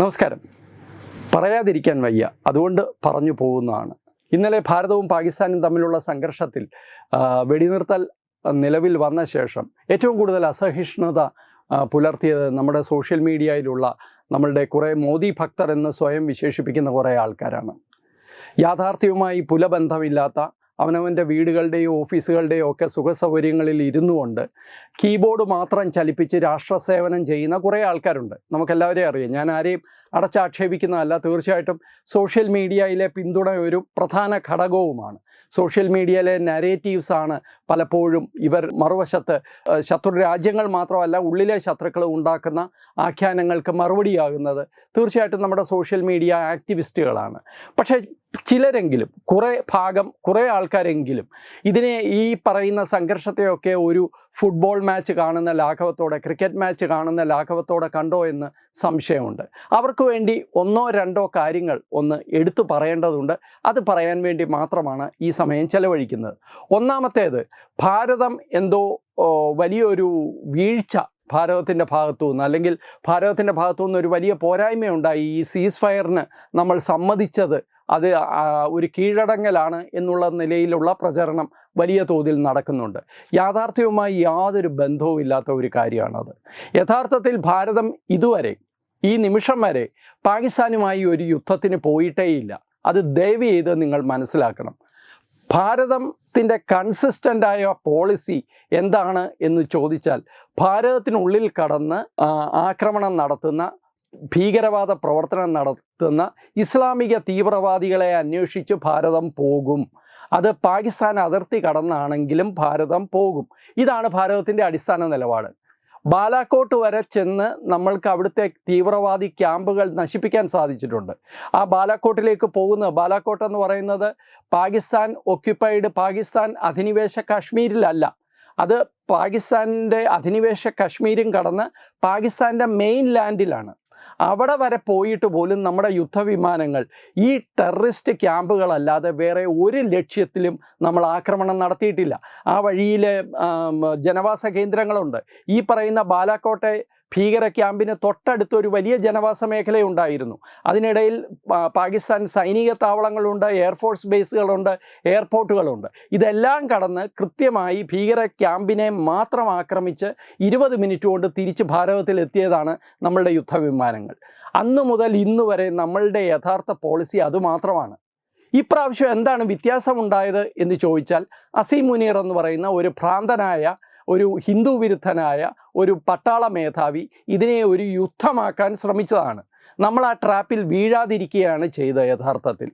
നമസ്കാരം. പറയാതിരിക്കാൻ വയ്യ. അതുകൊണ്ട് പറഞ്ഞു പോകുന്നതാണ്. ഇന്നലെ ഭാരതവും പാകിസ്ഥാനും തമ്മിലുള്ള സംഘർഷത്തിൽ വെടിനിർത്തൽ നിലവിൽ വന്ന ശേഷം ഏറ്റവും കൂടുതൽ അസഹിഷ്ണുത പുലർത്തിയത് നമ്മുടെ സോഷ്യൽ മീഡിയയിലുള്ള നമ്മളുടെ കുറേ മോദി ഭക്തർ എന്ന് സ്വയം വിശേഷിപ്പിക്കുന്ന കുറേ ആൾക്കാരാണ്. യാഥാർത്ഥ്യവുമായി പുലബന്ധമില്ലാത്ത അവനവന്റെ വീടുകളുടെയോ ഓഫീസുകളുടെയോ ഒക്കെ സുഖസൗകര്യങ്ങളിൽ ഇരുന്നു കൊണ്ട് കീബോർഡ് മാത്രം ചലിപ്പിച്ച് രാഷ്ട്രസേവനം ചെയ്യുന്ന കുറേ ആൾക്കാരുണ്ട്. നമുക്കെല്ലാവരെയും അറിയാം. ഞാൻ ആരെയും അടച്ചാക്ഷേപിക്കുന്നതല്ല. തീർച്ചയായിട്ടും സോഷ്യൽ മീഡിയയിലെ പിന്തുണ ഒരു പ്രധാന ഘടകവുമാണ്. സോഷ്യൽ മീഡിയയിലെ നരേറ്റീവ്സാണ് പലപ്പോഴും ഇവർ മറുവശത്ത് ശത്രു രാജ്യങ്ങൾ മാത്രമല്ല ഉള്ളിലെ ശത്രുക്കൾ ഉണ്ടാക്കുന്ന ആഖ്യാനങ്ങൾക്ക് മറുപടിയാകുന്നത് തീർച്ചയായിട്ടും നമ്മുടെ സോഷ്യൽ മീഡിയ ആക്ടിവിസ്റ്റുകളാണ്. പക്ഷേ ചിലരെങ്കിലും കുറേ ഭാഗം കുറേ ആൾക്കാരെങ്കിലും ഇതിനെ ഈ പറയുന്ന സംഘർഷത്തെയൊക്കെ ഒരു ഫുട്ബോൾ മാച്ച് കാണുന്ന ലാഘവത്തോടെ ക്രിക്കറ്റ് മാച്ച് കാണുന്ന ലാഘവത്തോടെ കണ്ടോ എന്ന് സംശയമുണ്ട്. അവർക്ക് വേണ്ടി ഒന്നോ രണ്ടോ കാര്യങ്ങൾ ഒന്ന് എടുത്തു പറയേണ്ടതുണ്ട്. അത് പറയാൻ വേണ്ടി മാത്രമാണ് ഈ സമയം ചെലവഴിക്കുന്നത്. ഒന്നാമത്തേത് ഭാരതം എന്തോ വലിയൊരു വീഴ്ച ഭാരതത്തിന്റെ ഭാഗത്തു നിന്ന് അല്ലെങ്കിൽ ഭാരതത്തിന്റെ ഭാഗത്തു നിന്ന് ഒരു വലിയ പോരായ്മയുണ്ടായി. ഈ സീസ് ഫയറിന് നമ്മൾ സമ്മതിച്ചത് അത് ഒരു കീഴടങ്ങലാണ് എന്നുള്ള നിലയിലുള്ള പ്രചരണം വലിയ തോതിൽ നടക്കുന്നുണ്ട്. യാഥാർത്ഥ്യവുമായി യാതൊരു ബന്ധവും ഇല്ലാത്ത ഒരു കാര്യമാണത്. യഥാർത്ഥത്തിൽ ഭാരതം ഇതുവരെ ഈ നിമിഷം വരെ പാകിസ്ഥാനുമായി ഒരു യുദ്ധത്തിന് പോയിട്ടേയില്ല. അത് ദയവ് ചെയ്ത് നിങ്ങൾ മനസ്സിലാക്കണം. ഭാരതത്തിന്റെ കൺസിസ്റ്റന്റായ പോളിസി എന്താണ് എന്ന് ചോദിച്ചാൽ ഭാരതത്തിനുള്ളിൽ കടന്ന് ആക്രമണം നടത്തുന്ന ഭീകരവാദ പ്രവർത്തനം നടത്തുന്ന ഇസ്ലാമിക തീവ്രവാദികളെ അന്വേഷിച്ച് ഭാരതം പോകും. അത് പാകിസ്ഥാൻ അതിർത്തി കടന്നാണെങ്കിലും ഭാരതം പോകും. ഇതാണ് ഭാരതത്തിന്റെ അടിസ്ഥാന നിലപാട്. ബാലാക്കോട്ട് വരെ ചെന്ന് നമ്മൾക്ക് അവിടുത്തെ തീവ്രവാദി ക്യാമ്പുകൾ നശിപ്പിക്കാൻ സാധിച്ചിട്ടുണ്ട്. ആ ബാലാക്കോട്ടിലേക്ക് പോകുന്നത് ബാലാക്കോട്ട് എന്ന് പറയുന്നത് പാകിസ്ഥാൻ ഒക്യുപ്പൈഡ് പാകിസ്ഥാൻ അധിനിവേശ കാശ്മീരിലല്ല. അത് പാകിസ്ഥാന്റെ അധിനിവേശ കാശ്മീരും കടന്ന് പാകിസ്ഥാന്റെ മെയിൻ ലാൻഡിലാണ് അവിടെ വരെ പോയിട്ട് പോലും നമ്മുടെ യുദ്ധവിമാനങ്ങൾ ഈ ടെററിസ്റ്റ് ക്യാമ്പുകളല്ലാതെ വേറെ ഒരു ലക്ഷ്യത്തിലും നമ്മൾ ആക്രമണം നടത്തിയിട്ടില്ല. ആ വഴിയിൽ ജനവാസ കേന്ദ്രങ്ങളുണ്ട്. ഈ പറയുന്ന ബാലാക്കോട്ടെ ഭീകര ക്യാമ്പിന് തൊട്ടടുത്ത് ഒരു വലിയ ജനവാസ മേഖലയുണ്ടായിരുന്നു. അതിനിടയിൽ പാകിസ്ഥാൻ സൈനിക താവളങ്ങളുണ്ട് എയർഫോഴ്സ് ബേസുകളുണ്ട് എയർപോർട്ടുകളുണ്ട് ഇതെല്ലാം കടന്ന് കൃത്യമായി ഭീകര ക്യാമ്പിനെ മാത്രം ആക്രമിച്ച് ഇരുപത് മിനിറ്റ് കൊണ്ട് തിരിച്ച് ഭാരതത്തിൽ എത്തിയതാണ് നമ്മളുടെ യുദ്ധവിമാനങ്ങൾ. അന്നു മുതൽ ഇന്ന് വരെ നമ്മളുടെ യഥാർത്ഥ പോളിസി അതുമാത്രമാണ് ഇപ്രാവശ്യം എന്താണ് വ്യത്യാസമുണ്ടായത് എന്ന് ചോദിച്ചാൽ അസീം മുനീർ എന്ന് പറയുന്ന ഒരു ഭ്രാന്തനായ ഒരു ഹിന്ദു വിരുദ്ധനായ ഒരു പട്ടാള മേധാവി ഇതിനെ ഒരു യുദ്ധമാക്കാൻ ശ്രമിച്ചതാണ്. നമ്മൾ ആ ട്രാപ്പിൽ വീഴാതിരിക്കുകയാണ് ചെയ്തത് യഥാർത്ഥത്തിൽ.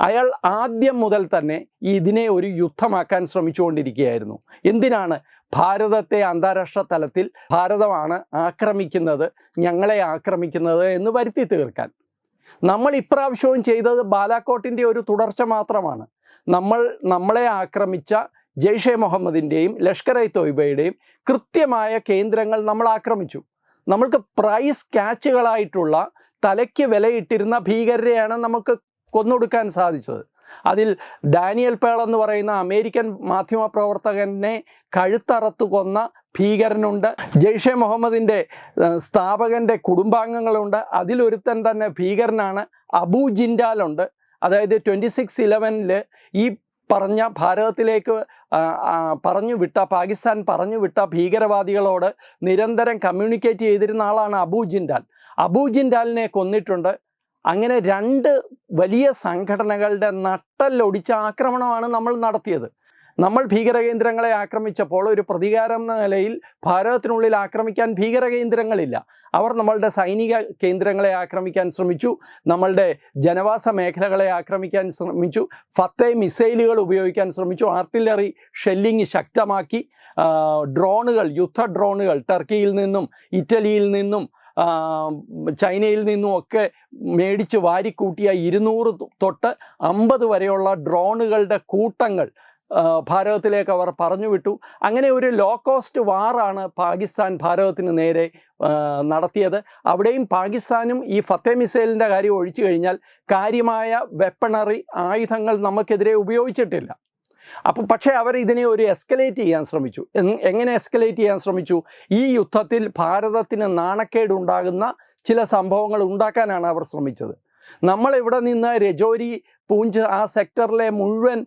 അയാൾ ആദ്യം മുതൽ തന്നെ ഇതിനെ ഒരു യുദ്ധമാക്കാൻ ശ്രമിച്ചുകൊണ്ടിരിക്കുകയായിരുന്നു. എന്തിനാണ്? ഭാരതത്തെ അന്താരാഷ്ട്ര തലത്തിൽ ഭാരതമാണ് ആക്രമിക്കുന്നത് ഞങ്ങളെ ആക്രമിക്കുന്നത് എന്ന് വരുത്തി തീർക്കാൻ. നമ്മൾ ഇപ്രാവശ്യവും ചെയ്തത് ബാലാക്കോട്ടിന്റെ ഒരു തുടർച്ച മാത്രമാണ്. നമ്മൾ നമ്മളെ ആക്രമിച്ച ജെയ്ഷെ മുഹമ്മദിന്റെയും ലഷ്കർ ഇ തോയ്ബയുടെയും കൃത്യമായ കേന്ദ്രങ്ങൾ നമ്മൾ ആക്രമിച്ചു. നമ്മൾക്ക് പ്രൈസ് ക്യാച്ചുകളായിട്ടുള്ള തലയ്ക്ക് വിലയിട്ടിരുന്ന ഭീകരരെയാണ് നമുക്ക് കൊന്നൊടുക്കാൻ സാധിച്ചത്. അതിൽ ഡാനിയൽ പേൾ എന്ന് പറയുന്ന അമേരിക്കൻ മാധ്യമ പ്രവർത്തകനെ കഴുത്തറത്തു കൊന്ന ഭീകരനുണ്ട്. ജെയ്ഷെ മുഹമ്മദിന്റെ സ്ഥാപകന്റെ കുടുംബാംഗങ്ങളുണ്ട്. അതിലൊരുത്തൻ തന്നെ ഭീകരനാണ് അബു ജിൻഡാലുണ്ട് അതായത് ട്വന്റി സിക്സ് ഇലവനിൽ ഈ പറഞ്ഞ ഭാരതത്തിലേക്ക് പറഞ്ഞു വിട്ട പാകിസ്ഥാൻ പറഞ്ഞു വിട്ട ഭീകരവാദികളോട് നിരന്തരം കമ്മ്യൂണിക്കേറ്റ് ചെയ്തിരുന്ന ആളാണ് അബു ജിൻഡാൽ. അബു ജിൻഡാലിനെ കൊന്നിട്ടുണ്ട്. അങ്ങനെ രണ്ട് വലിയ സംഘടനകളുടെ നട്ടല്ലൊടിച്ച ആക്രമണമാണ് നമ്മൾ നടത്തിയത്. നമ്മൾ ഭീകര കേന്ദ്രങ്ങളെ ആക്രമിച്ചപ്പോൾ ഒരു പ്രതികാരം എന്ന നിലയിൽ ഭാരതത്തിനുള്ളിൽ ആക്രമിക്കാൻ ഭീകര കേന്ദ്രങ്ങളില്ല അവർ നമ്മളുടെ സൈനിക കേന്ദ്രങ്ങളെ ആക്രമിക്കാൻ ശ്രമിച്ചു. നമ്മളുടെ ജനവാസ മേഖലകളെ ആക്രമിക്കാൻ ശ്രമിച്ചു. ഫത്തേ മിസൈലുകൾ ഉപയോഗിക്കാൻ ശ്രമിച്ചു. ആർട്ടില്ലറി ഷെല്ലിങ് ശക്തമാക്കി. ഡ്രോണുകൾ യുദ്ധ ഡ്രോണുകൾ ടർക്കിയിൽ നിന്നും ഇറ്റലിയിൽ നിന്നും ചൈനയിൽ നിന്നും ഒക്കെ മേടിച്ച് വാരിക്കൂട്ടിയ ഇരുന്നൂറ് തൊട്ട് അമ്പത് വരെയുള്ള ഡ്രോണുകളുടെ കൂട്ടങ്ങൾ ഭാരതത്തിലേക്ക് അവർ പറഞ്ഞു വിട്ടു അങ്ങനെ ഒരു ലോ കോസ്റ്റ് വാറാണ് പാകിസ്ഥാൻ ഭാരതത്തിന് നേരെ നടത്തിയത്. അവിടെയും പാകിസ്ഥാനും ഈ ഫത്തേ മിസൈലിന്റെ കാര്യം ഒഴിച്ചു കഴിഞ്ഞാൽ കാര്യമായ വെപ്പണറി ആയുധങ്ങൾ നമുക്കെതിരെ ഉപയോഗിച്ചിട്ടില്ല. അപ്പം പക്ഷേ അവർ ഇതിനെ ഒരു എസ്കലേറ്റ് ചെയ്യാൻ ശ്രമിച്ചു. എങ്ങനെ എസ്കലേറ്റ് ചെയ്യാൻ ശ്രമിച്ചു? ഈ യുദ്ധത്തിൽ ഭാരതത്തിന് നാണക്കേടുണ്ടാകുന്ന ചില സംഭവങ്ങൾ ഉണ്ടാക്കാനാണ് അവർ ശ്രമിച്ചത്. നമ്മളിവിടെ നിന്ന് രജോരി പൂഞ്ച് ആ സെക്ടറിലെ മുഴുവൻ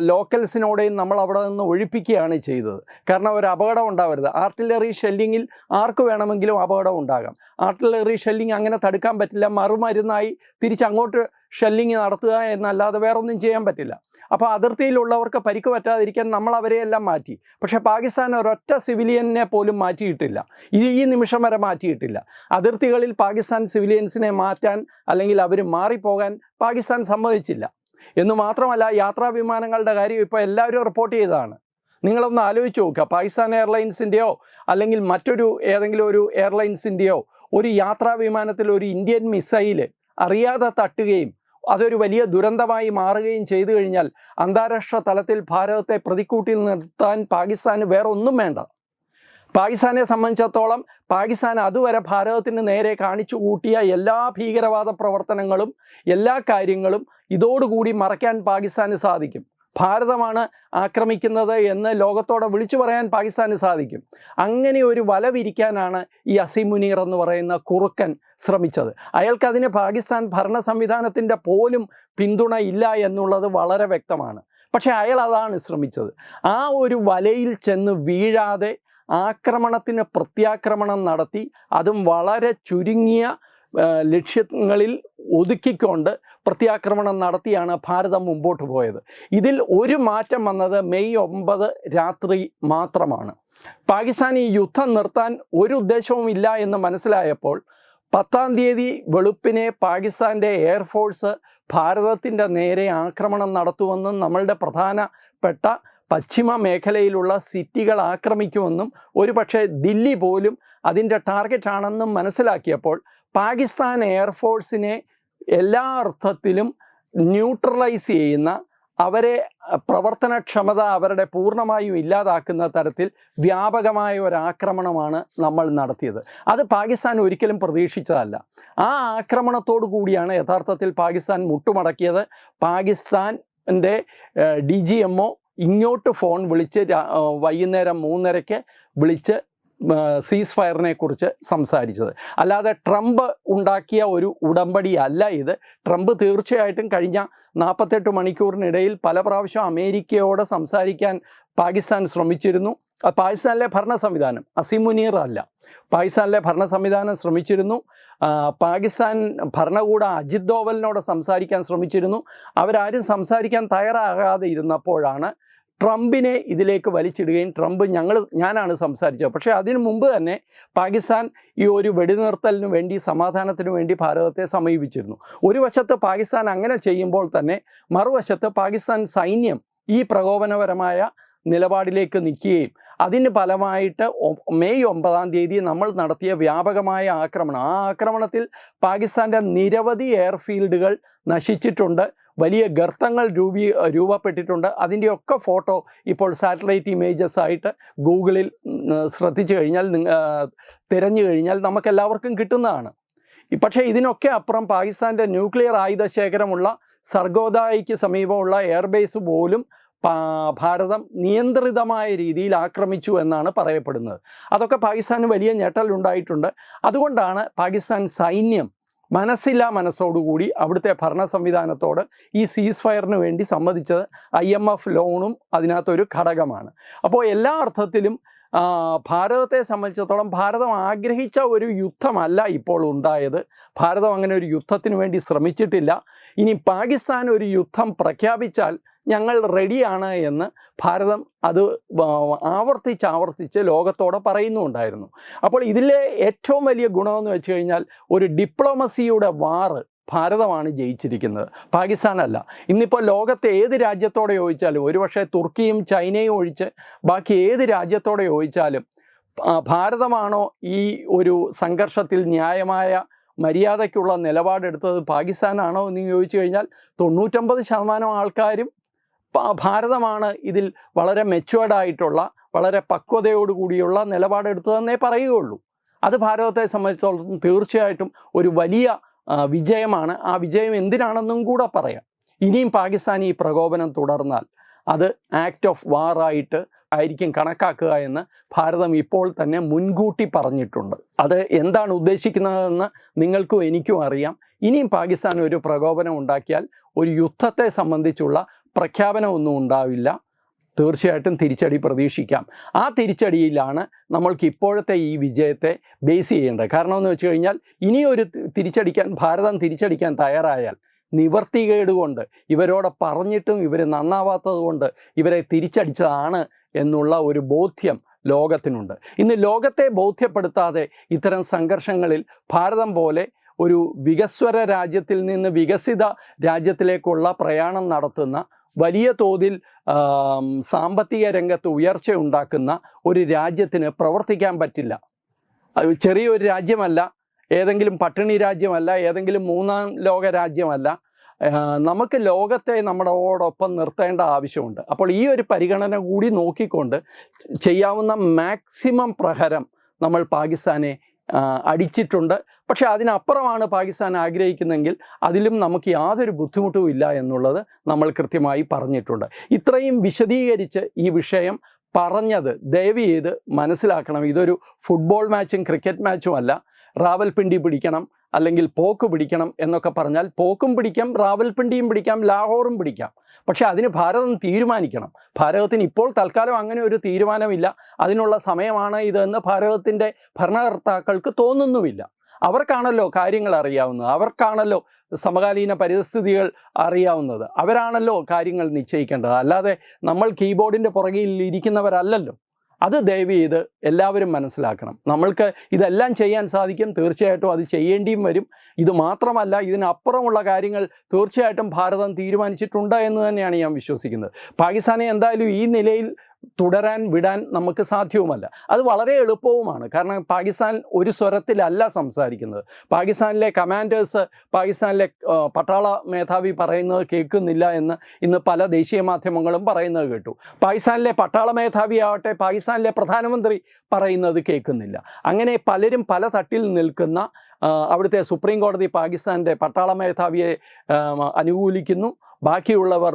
ലോക്കൽസിനോടെയും നമ്മൾ അവിടെ നിന്ന് ഒഴിപ്പിക്കുകയാണ് ചെയ്തത്. കാരണം ഒരു അപകടം ഉണ്ടാവരുത്. ആർട്ടിലറി ഷെല്ലിങ്ങിൽ ആർക്ക് വേണമെങ്കിലും അപകടം ഉണ്ടാകാം. ആർട്ടിലറി ഷെല്ലിങ് അങ്ങനെ തടുക്കാൻ പറ്റില്ല. മറുമരുന്നായി തിരിച്ചങ്ങോട്ട് ഷെല്ലിങ് നടത്തുക എന്നല്ലാതെ വേറൊന്നും ചെയ്യാൻ പറ്റില്ല. അപ്പോൾ അതിർത്തിയിലുള്ളവർക്ക് പരിക്ക് പറ്റാതിരിക്കാൻ നമ്മൾ അവരെയെല്ലാം മാറ്റി. പക്ഷേ പാകിസ്ഥാൻ ഒരൊറ്റ സിവിലിയനെ പോലും മാറ്റിയിട്ടില്ല. ഈ ഈ നിമിഷം വരെ മാറ്റിയിട്ടില്ല. അതിർത്തികളിൽ പാകിസ്ഥാൻ സിവിലിയൻസിനെ മാറ്റാൻ അല്ലെങ്കിൽ അവർ മാറിപ്പോകാൻ പാകിസ്ഥാൻ സമ്മതിച്ചില്ല. എന്ന് മാത്രമല്ല യാത്രാ വിമാനങ്ങളുടെ കാര്യം ഇപ്പോൾ എല്ലാവരും റിപ്പോർട്ട് ചെയ്തതാണ്. നിങ്ങളൊന്ന് ആലോചിച്ച് നോക്കുക. പാകിസ്ഥാൻ എയർലൈൻസിന്റെയോ അല്ലെങ്കിൽ മറ്റൊരു ഏതെങ്കിലും ഒരു എയർലൈൻസിന്റെയോ ഒരു യാത്രാ വിമാനത്തിൽ ഒരു ഇന്ത്യൻ മിസൈൽ അറിയാതെ തട്ടുകയും അതൊരു വലിയ ദുരന്തമായി മാറുകയും ചെയ്തു കഴിഞ്ഞാൽ അന്താരാഷ്ട്ര തലത്തിൽ ഭാരതത്തെ പ്രതിക്കൂട്ടിൽ നിർത്താൻ പാകിസ്ഥാന് വേറെ ഒന്നും വേണ്ട. പാകിസ്ഥാനെ സംബന്ധിച്ചിടത്തോളം പാകിസ്ഥാൻ അതുവരെ ഭാരതത്തിന് നേരെ കാണിച്ചു കൂട്ടിയ എല്ലാ ഭീകരവാദ പ്രവർത്തനങ്ങളും എല്ലാ കാര്യങ്ങളും ഇതോടുകൂടി മറയ്ക്കാൻ പാകിസ്ഥാന് സാധിക്കും. ഭാരതമാണ് ആക്രമിക്കുന്നത് എന്ന് ലോകത്തോടെ വിളിച്ചു പറയാൻ പാകിസ്ഥാന് സാധിക്കും. അങ്ങനെ ഒരു വല വിരിക്കാനാണ് ഈ അസീം മുനീർ എന്ന് പറയുന്ന കുറുക്കൻ ശ്രമിച്ചത്. അയാൾക്കതിന് പാകിസ്ഥാൻ ഭരണ സംവിധാനത്തിന്റെ പോലും പിന്തുണ ഇല്ല എന്നുള്ളത് വളരെ വ്യക്തമാണ്. പക്ഷേ അയാൾ അതാണ് ശ്രമിച്ചത്. ആ ഒരു വലയിൽ ചെന്ന് വീഴാതെ ആക്രമണത്തിന് പ്രത്യാക്രമണം നടത്തി അതും വളരെ ചുരുങ്ങിയ ലക്ഷ്യങ്ങളിൽ ഒതുക്കിക്കൊണ്ട് പ്രത്യാക്രമണം നടത്തിയാണ് ഭാരതം മുമ്പോട്ട് പോയത്. ഇതിൽ ഒരു മാറ്റം വന്നത് മെയ് ഒമ്പത് രാത്രി മാത്രമാണ്. പാകിസ്ഥാൻ ഈ യുദ്ധം നിർത്താൻ ഒരു ഉദ്ദേശവും ഇല്ല എന്ന് മനസ്സിലായപ്പോൾ പത്താം തീയതി വെളുപ്പിനെ പാകിസ്ഥാന്റെ എയർഫോഴ്സ് ഭാരതത്തിന്റെ നേരെ ആക്രമണം നടത്തുമെന്നും നമ്മളുടെ പ്രധാനപ്പെട്ട പശ്ചിമ മേഖലയിലുള്ള സിറ്റികൾ ആക്രമിക്കുമെന്നും ഒരുപക്ഷെ ദില്ലി പോലും അതിന്റെ ടാർഗറ്റാണെന്നും മനസ്സിലാക്കിയപ്പോൾ പാകിസ്ഥാൻ എയർഫോഴ്സിനെ എല്ലാ അർത്ഥത്തിലും ന്യൂട്രലൈസ് ചെയ്യുന്ന അവരെ പ്രവർത്തനക്ഷമത അവരുടെ പൂർണമായും ഇല്ലാതാക്കുന്ന തരത്തിൽ വ്യാപകമായ ഒരു ആക്രമണമാണ് നമ്മൾ നടത്തിയത്. അത് പാകിസ്ഥാൻ ഒരിക്കലും പ്രതീക്ഷിച്ചതല്ല. ആ ആക്രമണത്തോടു കൂടിയാണ് യഥാർത്ഥത്തിൽ പാകിസ്ഥാൻ മുട്ടുമടക്കിയത്. പാകിസ്ഥാന്റെ ഡി ജി എം ഒ ഇങ്ങോട്ട് ഫോൺ വിളിച്ച് വൈകുന്നേരം മൂന്നരയ്ക്ക് വിളിച്ച് സീസ് ഫയറിനെ കുറിച്ച് സംസാരിച്ചത്. അല്ലാതെ ട്രംപ് ഉണ്ടാക്കിയ ഒരു ഉടമ്പടിയല്ല ഇത്. ട്രംപ് തീർച്ചയായിട്ടും കഴിഞ്ഞ നാൽപ്പത്തെട്ട് മണിക്കൂറിനിടയിൽ പല പ്രാവശ്യം അമേരിക്കയോട് സംസാരിക്കാൻ പാകിസ്ഥാൻ ശ്രമിച്ചിരുന്നു. പാകിസ്ഥാനിലെ ഭരണ സംവിധാനം അസിമുനീർ മുനീർ അല്ല. പാകിസ്ഥാനിലെ ഭരണ സംവിധാനം ശ്രമിച്ചിരുന്നു. പാകിസ്ഥാൻ ഭരണകൂട അജിത് ദോവലിനോട് സംസാരിക്കാൻ ശ്രമിച്ചിരുന്നു. അവരാരും സംസാരിക്കാൻ തയ്യാറാകാതെ ഇരുന്നപ്പോഴാണ് ട്രംപിനെ ഇതിലേക്ക് വലിച്ചിടുകയും ട്രംപ് ഞങ്ങൾ ഞാനാണ് സംസാരിച്ചത്. പക്ഷേ അതിനു മുമ്പ് തന്നെ പാകിസ്ഥാൻ ഈ ഒരു വെടിനിർത്തലിനു വേണ്ടി സമാധാനത്തിനു വേണ്ടി ഭാരതത്തെ സമീപിച്ചിരുന്നു. ഒരു വശത്ത് പാകിസ്ഥാൻ അങ്ങനെ ചെയ്യുമ്പോൾ തന്നെ മറുവശത്ത് പാകിസ്ഥാൻ സൈന്യം ഈ പ്രകോപനപരമായ നിലപാടിലേക്ക് നിൽക്കുകയും അതിന് ഫലമായിട്ട് മെയ് ഒമ്പതാം തീയതി നമ്മൾ നടത്തിയ വ്യാപകമായ ആക്രമണം. ആ ആക്രമണത്തിൽ പാകിസ്ഥാന്റെ നിരവധി എയർഫീൽഡുകൾ നശിച്ചിട്ടുണ്ട്. വലിയ ഗർത്തങ്ങൾ രൂപീ രൂപപ്പെട്ടിട്ടുണ്ട്. അതിന്റെയൊക്കെ ഫോട്ടോ ഇപ്പോൾ സാറ്റലൈറ്റ് ഇമേജസ് ആയിട്ട് ഗൂഗിളിൽ ശ്രദ്ധിച്ചു കഴിഞ്ഞാൽ തിരഞ്ഞു കഴിഞ്ഞാൽ നമുക്കെല്ലാവർക്കും കിട്ടുന്നതാണ്. പക്ഷേ ഇതിനൊക്കെ അപ്പുറം പാകിസ്ഥാന്റെ ന്യൂക്ലിയർ ആയുധ ശേഖരമുള്ള സർഗോദായിക്ക് സമീപമുള്ള എയർബേസ് പോലും ഭാരതം നിയന്ത്രിതമായ രീതിയിൽ ആക്രമിച്ചു എന്നാണ് പറയപ്പെടുന്നത്. അതൊക്കെ പാകിസ്ഥാന് വലിയ ഞെട്ടലുണ്ടായിട്ടുണ്ട് അതുകൊണ്ടാണ് പാകിസ്ഥാൻ സൈന്യം മനസ്സില്ലാ മനസ്സോടുകൂടി അവിടുത്തെ ഭരണ സംവിധാനത്തോട് ഈ സീസ് ഫയറിന് വേണ്ടി സമ്മതിച്ചത് ഐ എം എഫ് ലോണും അതിനകത്തൊരു ഘടകമാണ്. അപ്പോൾ എല്ലാ അർത്ഥത്തിലും ഭാരതത്തെ സംബന്ധിച്ചിടത്തോളം ഭാരതം ആഗ്രഹിച്ച ഒരു യുദ്ധമല്ല ഇപ്പോൾ ഉണ്ടായത്. ഭാരതം അങ്ങനെ ഒരു യുദ്ധത്തിന് വേണ്ടി ശ്രമിച്ചിട്ടില്ല. ഇനി പാകിസ്ഥാൻ ഒരു യുദ്ധം പ്രഖ്യാപിച്ചാൽ ഞങ്ങൾ റെഡിയാണ് എന്ന് ഭാരതം അത് ആവർത്തിച്ച് ആവർത്തിച്ച് ലോകത്തോടെ പറയുന്നുണ്ടായിരുന്നു. അപ്പോൾ ഇതിലെ ഏറ്റവും വലിയ ഗുണമെന്ന് വെച്ച് കഴിഞ്ഞാൽ ഒരു ഡിപ്ലോമസിയുടെ വാറ് ഭാരതമാണ് ജയിച്ചിരിക്കുന്നത്. പാകിസ്ഥാനല്ല. ഇന്നിപ്പോൾ ലോകത്തെ ഏത് രാജ്യത്തോടെ ചോദിച്ചാലും ഒരുപക്ഷെ തുർക്കിയും ചൈനയും ഒഴിച്ച് ബാക്കി ഏത് രാജ്യത്തോടെ ചോദിച്ചാലും ഭാരതമാണോ ഈ ഒരു സംഘർഷത്തിൽ ന്യായമായ മര്യാദയ്ക്കുള്ള നിലപാടെടുത്തത്? പാകിസ്ഥാനാണോ എന്ന് ചോദിച്ചു കഴിഞ്ഞാൽ തൊണ്ണൂറ്റൊമ്പത് ശതമാനം ആൾക്കാരും ഭാരതമാണ് ഇതിൽ വളരെ മെച്ചുവേർഡായിട്ടുള്ള വളരെ പക്വതയോടുകൂടിയുള്ള നിലപാടെടുത്തതെന്നേ പറയുകയുള്ളൂ. അത് ഭാരതത്തെ സംബന്ധിച്ചിടത്തോളം തീർച്ചയായിട്ടും ഒരു വലിയ വിജയമാണ്. ആ വിജയം എന്തിനാണെന്നും കൂടെ പറയാം. ഇനിയും പാകിസ്ഥാൻ ഈ പ്രകോപനം തുടർന്നാൽ അത് ആക്ട് ഓഫ് വാറായിട്ട് ആയിരിക്കും കണക്കാക്കുക എന്ന് ഭാരതം ഇപ്പോൾ തന്നെ മുൻകൂട്ടി പറഞ്ഞിട്ടുണ്ട്. അത് എന്താണ് ഉദ്ദേശിക്കുന്നതെന്ന് നിങ്ങൾക്കും എനിക്കും അറിയാം. ഇനിയും പാകിസ്ഥാൻ ഒരു പ്രകോപനം ഉണ്ടാക്കിയാൽ ഒരു യുദ്ധത്തെ സംബന്ധിച്ചുള്ള പ്രഖ്യാപനമൊന്നും ഉണ്ടാവില്ല. തീർച്ചയായിട്ടും തിരിച്ചടി പ്രതീക്ഷിക്കാം. ആ തിരിച്ചടിയിലാണ് നമ്മൾക്ക് ഇപ്പോഴത്തെ ഈ വിജയത്തെ ബേസ് ചെയ്യേണ്ടത്. കാരണം എന്ന് വെച്ച് കഴിഞ്ഞാൽ ഇനിയൊരു തിരിച്ചടിക്കാൻ ഭാരതം തിരിച്ചടിക്കാൻ തയ്യാറായാൽ നിവർത്തികേട് കൊണ്ട് ഇവരോട് പറഞ്ഞിട്ടും ഇവർ നന്നാവാത്തത് കൊണ്ട് ഇവരെ തിരിച്ചടിച്ചതാണ് എന്നുള്ള ഒരു ബോധ്യം ലോകത്തിനുണ്ട്. ഇന്ന് ലോകത്തെ ബോധ്യപ്പെടുത്താതെ ഇത്തരം സംഘർഷങ്ങളിൽ ഭാരതം പോലെ ഒരു വികസ്വര രാജ്യത്തിൽ നിന്ന് വികസിത രാജ്യത്തിലേക്കുള്ള പ്രയാണം നടത്തുന്ന വലിയ തോതിൽ സാമ്പത്തിക രംഗത്ത് ഉയർച്ച ഉണ്ടാക്കുന്ന ഒരു രാജ്യത്തിന് പ്രവർത്തിക്കാൻ പറ്റില്ല. ചെറിയൊരു രാജ്യമല്ല ഏതെങ്കിലും പട്ടിണി രാജ്യമല്ല ഏതെങ്കിലും മൂന്നാം ലോക രാജ്യമല്ല. നമുക്ക് ലോകത്തെ നമ്മളോടൊപ്പം നിർത്തേണ്ട ആവശ്യമുണ്ട്. അപ്പോൾ ഈ ഒരു പരിഗണന കൂടി നോക്കിക്കൊണ്ട് ചെയ്യാവുന്ന മാക്സിമം പ്രഹരം നമ്മൾ പാകിസ്ഥാനെ അടിച്ചിട്ടുണ്ട്. പക്ഷേ അതിനപ്പുറമാണ് പാകിസ്ഥാൻ ആഗ്രഹിക്കുന്നതെങ്കിൽ അതിലും നമുക്ക് യാതൊരു ബുദ്ധിമുട്ടും ഇല്ല എന്നുള്ളത് നമ്മൾ കൃത്യമായി പറഞ്ഞിട്ടുണ്ട്. ഇത്രയും വിശദീകരിച്ച് ഈ വിഷയം പറഞ്ഞത് ദയവ് ചെയ്ത് മനസ്സിലാക്കണം. ഇതൊരു ഫുട്ബോൾ മാച്ചും ക്രിക്കറ്റ് മാച്ചും അല്ല. റാവൽപിണ്ടി പിടിക്കണം. അല്ലെങ്കിൽ പോക്ക് പിടിക്കണം എന്നൊക്കെ പറഞ്ഞാൽ പോക്കും പിടിക്കാം റാവൽപിണ്ടിയും പിടിക്കാം ലാഹോറും പിടിക്കാം. പക്ഷേ അതിന് ഭാരതം തീരുമാനിക്കണം. ഭാരതത്തിന് ഇപ്പോൾ തൽക്കാലം അങ്ങനെ ഒരു തീരുമാനമില്ല. അതിനുള്ള സമയമാണ് ഇതെന്ന് ഭാരതത്തിന്റെ ഭരണകർത്താക്കൾക്ക് തോന്നുന്നുമില്ല. അവർക്കാണല്ലോ കാര്യങ്ങൾ അറിയാവുന്നത്. അവർക്കാണല്ലോ സമകാലീന പരിസ്ഥിതികൾ അറിയാവുന്നത്. അവരാണല്ലോ കാര്യങ്ങൾ നിശ്ചയിക്കേണ്ടത്. അല്ലാതെ നമ്മൾ കീബോർഡിന്റെ പുറകിൽ ഇരിക്കുന്നവരല്ലല്ലോ. അത് ദയവ് ചെയ്ത് എല്ലാവരും മനസ്സിലാക്കണം. നമ്മൾക്ക് ഇതെല്ലാം ചെയ്യാൻ സാധിക്കും. തീർച്ചയായിട്ടും അത് ചെയ്യേണ്ടിയും വരും. ഇത് മാത്രമല്ല ഇതിനപ്പുറമുള്ള കാര്യങ്ങൾ തീർച്ചയായിട്ടും ഭാരതം തീരുമാനിച്ചിട്ടുണ്ട് എന്ന് തന്നെയാണ് ഞാൻ വിശ്വസിക്കുന്നത്. പാകിസ്ഥാനെ എന്തായാലും ഈ നിലയിൽ തുടരാൻ വിടാൻ നമുക്ക് സാധ്യവുമല്ല. അത് വളരെ എളുപ്പവുമാണ്. കാരണം പാകിസ്ഥാൻ ഒരു സ്വരത്തിലല്ല സംസാരിക്കുന്നത്. പാകിസ്ഥാനിലെ കമാൻഡേഴ്സ് പാകിസ്ഥാനിലെ പട്ടാള മേധാവി പറയുന്നത് കേൾക്കുന്നില്ല എന്ന് ഇന്ന് പല ദേശീയ മാധ്യമങ്ങളും പറയുന്നത് കേട്ടു. പാകിസ്ഥാനിലെ പട്ടാള മേധാവി ആവട്ടെ പാകിസ്ഥാനിലെ പ്രധാനമന്ത്രി പറയുന്നത് കേൾക്കുന്നില്ല. അങ്ങനെ പലരും പല തട്ടിൽ നിൽക്കുന്ന അവിടുത്തെ സുപ്രീം കോടതി പാകിസ്ഥാന്റെ പട്ടാള മേധാവിയെ അനുകൂലിക്കുന്നു. ബാക്കിയുള്ളവർ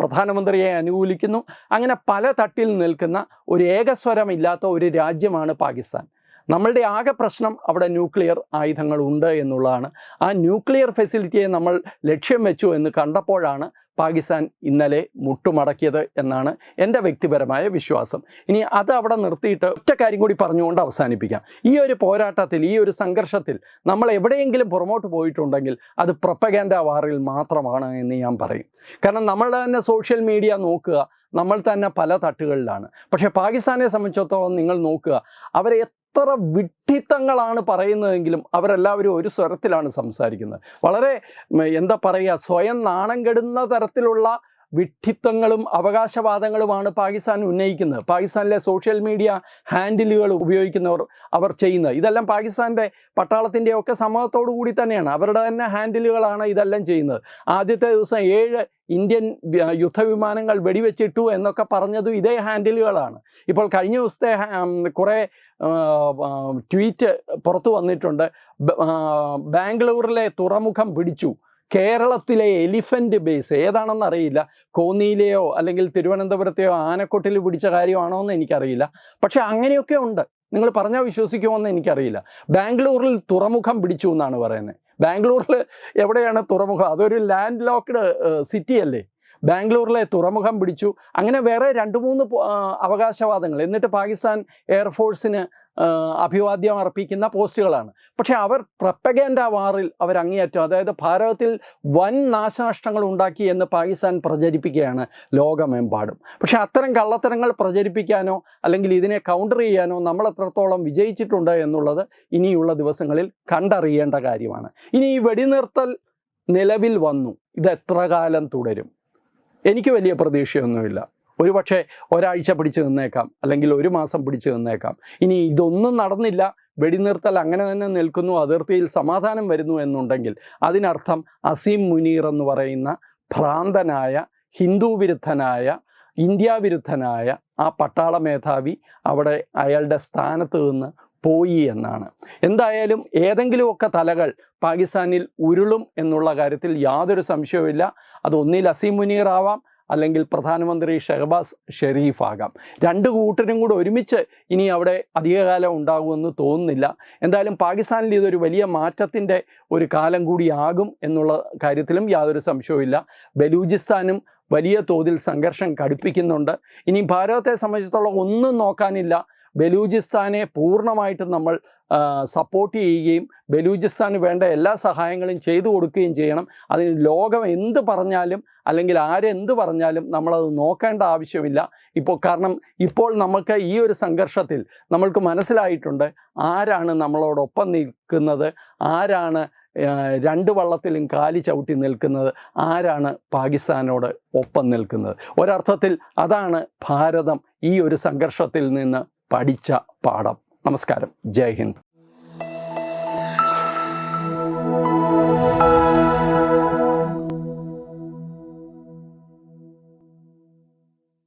പ്രധാനമന്ത്രിയെ അനുകൂലിക്കുന്നു. അങ്ങനെ പല തട്ടിൽ നിൽക്കുന്ന ഒരു ഏകസ്വരമില്ലാത്ത ഒരു രാജ്യമാണ് പാകിസ്ഥാൻ. നമ്മളുടെ ആകെ പ്രശ്നം അവിടെ ന്യൂക്ലിയർ ആയുധങ്ങൾ ഉണ്ട് എന്നുള്ളതാണ്. ആ ന്യൂക്ലിയർ ഫെസിലിറ്റിയെ നമ്മൾ ലക്ഷ്യം വെച്ചു എന്ന് കണ്ടപ്പോഴാണ് പാകിസ്ഥാൻ ഇന്നലെ മുട്ടുമടക്കിയത് എന്നാണ് എന്റെ വ്യക്തിപരമായ വിശ്വാസം. ഇനി അത് അവിടെ നിർത്തിയിട്ട് ഒറ്റ കാര്യം കൂടി പറഞ്ഞുകൊണ്ട് അവസാനിപ്പിക്കാം. ഈ ഒരു പോരാട്ടത്തിൽ ഈ ഒരു സംഘർഷത്തിൽ നമ്മൾ എവിടെയെങ്കിലും പുറമോട്ട് പോയിട്ടുണ്ടെങ്കിൽ അത് പ്രൊപ്പഗാൻഡ വാറിൽ മാത്രമാണ് എന്ന് ഞാൻ പറയും. കാരണം നമ്മളുടെ തന്നെ സോഷ്യൽ മീഡിയ നോക്കുക നമ്മൾ തന്നെ പല തട്ടുകളിലാണ്. പക്ഷേ പാകിസ്ഥാനെ സംബന്ധിച്ചിടത്തോളം നിങ്ങൾ നോക്കുക അവരെ എത്ര വിഡ്ഢിത്തങ്ങളാണ് പറയുന്നതെങ്കിലും അവരെല്ലാവരും ഒരു സ്വരത്തിലാണ് സംസാരിക്കുന്നത്. വളരെ എന്താ പറയുക സ്വയം നാണം കെടുന്ന തരത്തിലുള്ള വിഡ്ഢിത്തങ്ങളും അവകാശവാദങ്ങളുമാണ് പാകിസ്ഥാൻ ഉന്നയിക്കുന്നത്. പാകിസ്ഥാനിലെ സോഷ്യൽ മീഡിയ ഹാൻഡിലുകൾ ഉപയോഗിക്കുന്നവർ അവർ ചെയ്യുന്നത്. ഇതെല്ലാം പാകിസ്ഥാന്റെ പട്ടാളത്തിന്റെ ഒക്കെ സമ്മതത്തോടു കൂടി തന്നെയാണ്. അവരുടെ തന്നെ ഹാൻഡിലുകളാണ് ഇതെല്ലാം ചെയ്യുന്നത്. ആദ്യത്തെ ദിവസം ഏഴ് ഇന്ത്യൻ യുദ്ധവിമാനങ്ങൾ വെടിവെച്ചിട്ടു എന്നൊക്കെ പറഞ്ഞതും ഇതേ ഹാൻഡിലുകളാണ്. ഇപ്പോൾ കഴിഞ്ഞ ദിവസത്തെ കുറേ ട്വീറ്റ് പുറത്തു വന്നിട്ടുണ്ട്. ബാംഗ്ലൂരിലെ തുറമുഖം പിടിച്ചു. കേരളത്തിലെ എലിഫന്റ് ബേസ് ഏതാണെന്ന് അറിയില്ല. കോന്നിയിലെയോ അല്ലെങ്കിൽ തിരുവനന്തപുരത്തെയോ ആനക്കൊട്ടിൽ പിടിച്ച കാര്യമാണോ എന്ന് എനിക്കറിയില്ല. പക്ഷേ അങ്ങനെയൊക്കെ ഉണ്ട്. നിങ്ങൾ പറഞ്ഞാൽ വിശ്വസിക്കുമോ എന്ന് എനിക്കറിയില്ല. ബാംഗ്ലൂരിൽ തുറമുഖം പിടിച്ചു എന്നാണ് പറയുന്നത്. ബാംഗ്ലൂരിൽ എവിടെയാണ് തുറമുഖം? അതൊരു ലാൻഡ് ലോക്ക്ഡ് സിറ്റി അല്ലേ? ബാംഗ്ലൂരിലെ തുറമുഖം പിടിച്ചു. അങ്ങനെ വേറെ രണ്ട് മൂന്ന് അവകാശവാദങ്ങൾ. എന്നിട്ട് പാകിസ്ഥാൻ എയർഫോഴ്സിന് അഭിവാദ്യം അർപ്പിക്കുന്ന പോസ്റ്റുകളാണ്. പക്ഷേ അവർ പ്രപ്പഗേൻഡ വാറിൽ അവർ അങ്ങേയറ്റം അതായത് ഭാരതത്തിൽ വൻ നാശനഷ്ടങ്ങൾ ഉണ്ടാക്കി എന്ന് പാകിസ്ഥാൻ പ്രചരിപ്പിക്കുകയാണ് ലോകമെമ്പാടും. പക്ഷേ അത്തരം കള്ളത്തരങ്ങൾ പ്രചരിപ്പിക്കാനോ അല്ലെങ്കിൽ ഇതിനെ കൗണ്ടർ ചെയ്യാനോ നമ്മൾ എത്രത്തോളം വിജയിച്ചിട്ടുണ്ട് എന്നുള്ളത് ഇനിയുള്ള ദിവസങ്ങളിൽ കണ്ടറിയേണ്ട കാര്യമാണ്. ഇനി ഈ വെടിനിർത്തൽ നിലവിൽ വന്നു. ഇത് എത്ര കാലം തുടരും? എനിക്ക് വലിയ പ്രതീക്ഷയൊന്നുമില്ല. ഒരുപക്ഷെ ഒരാഴ്ച പിടിച്ചു നിന്നേക്കാം അല്ലെങ്കിൽ ഒരു മാസം പിടിച്ചു നിന്നേക്കാം. ഇനി ഇതൊന്നും നടന്നില്ല. വെടിനിർത്തൽ അങ്ങനെ തന്നെ നിൽക്കുന്നു. അതിർത്തിയിൽ സമാധാനം വരുന്നു എന്നുണ്ടെങ്കിൽ അതിനർത്ഥം അസീം മുനീർ എന്ന് പറയുന്ന ഭ്രാന്തനായ ഹിന്ദു വിരുദ്ധനായ ഇന്ത്യ വിരുദ്ധനായ ആ പട്ടാള മേധാവി അവിടെ അയാളുടെ സ്ഥാനത്ത് നിന്ന് പോയി എന്നാണ്. എന്തായാലും ഏതെങ്കിലുമൊക്കെ തലകൾ പാകിസ്ഥാനിൽ ഉരുളും എന്നുള്ള കാര്യത്തിൽ യാതൊരു സംശയവുമില്ല. അത് ഒന്നിൽ അസീം മുനീർ ആവാം അല്ലെങ്കിൽ പ്രധാനമന്ത്രി ഷഹബാസ് ഷെരീഫ് ആകാം രണ്ട് കൂട്ടരും കൂടെ ഒരുമിച്ച് ഇനി അവിടെ അധികകാലം ഉണ്ടാകുമെന്ന് തോന്നുന്നില്ല. എന്തായാലും പാകിസ്ഥാനിൽ ഇതൊരു വലിയ മാറ്റത്തിന്റെ ഒരു കാലം കൂടിയാകും എന്നുള്ള കാര്യത്തിലും യാതൊരു സംശയവുമില്ല. ബലൂചിസ്ഥാനും വലിയ തോതിൽ സംഘർഷം കടുപ്പിക്കുന്നുണ്ട്. ഇനി ഭാരതത്തെ സംബന്ധിച്ചിടത്തോളം ഒന്നും നോക്കാനില്ല. ബലൂചിസ്ഥാനെ പൂർണമായിട്ടും നമ്മൾ സപ്പോർട്ട് ചെയ്യുകയും ബലൂചിസ്ഥാന് വേണ്ട എല്ലാ സഹായങ്ങളും ചെയ്തു കൊടുക്കുകയും ചെയ്യണം. അതിന് ലോകം എന്ത് പറഞ്ഞാലും അല്ലെങ്കിൽ ആരെന്ത് പറഞ്ഞാലും നമ്മളത് നോക്കേണ്ട ആവശ്യമില്ല. ഇപ്പോൾ കാരണം ഇപ്പോൾ നമുക്ക് ഈ ഒരു സംഘർഷത്തിൽ നമ്മൾക്ക് മനസ്സിലായിട്ടുണ്ട് ആരാണ് നമ്മളോടൊപ്പം നിൽക്കുന്നത് ആരാണ് രണ്ട് വള്ളത്തിലും കാലി ചവിട്ടി നിൽക്കുന്നത് ആരാണ് പാകിസ്ഥാനോട് ഒപ്പം നിൽക്കുന്നത്. ഒരർത്ഥത്തിൽ അതാണ് ഭാരതം ഈ ഒരു സംഘർഷത്തിൽ നിന്ന് പഠിച്ച പാഠം. നമസ്കാരം. ജയ് ഹിന്ദ്.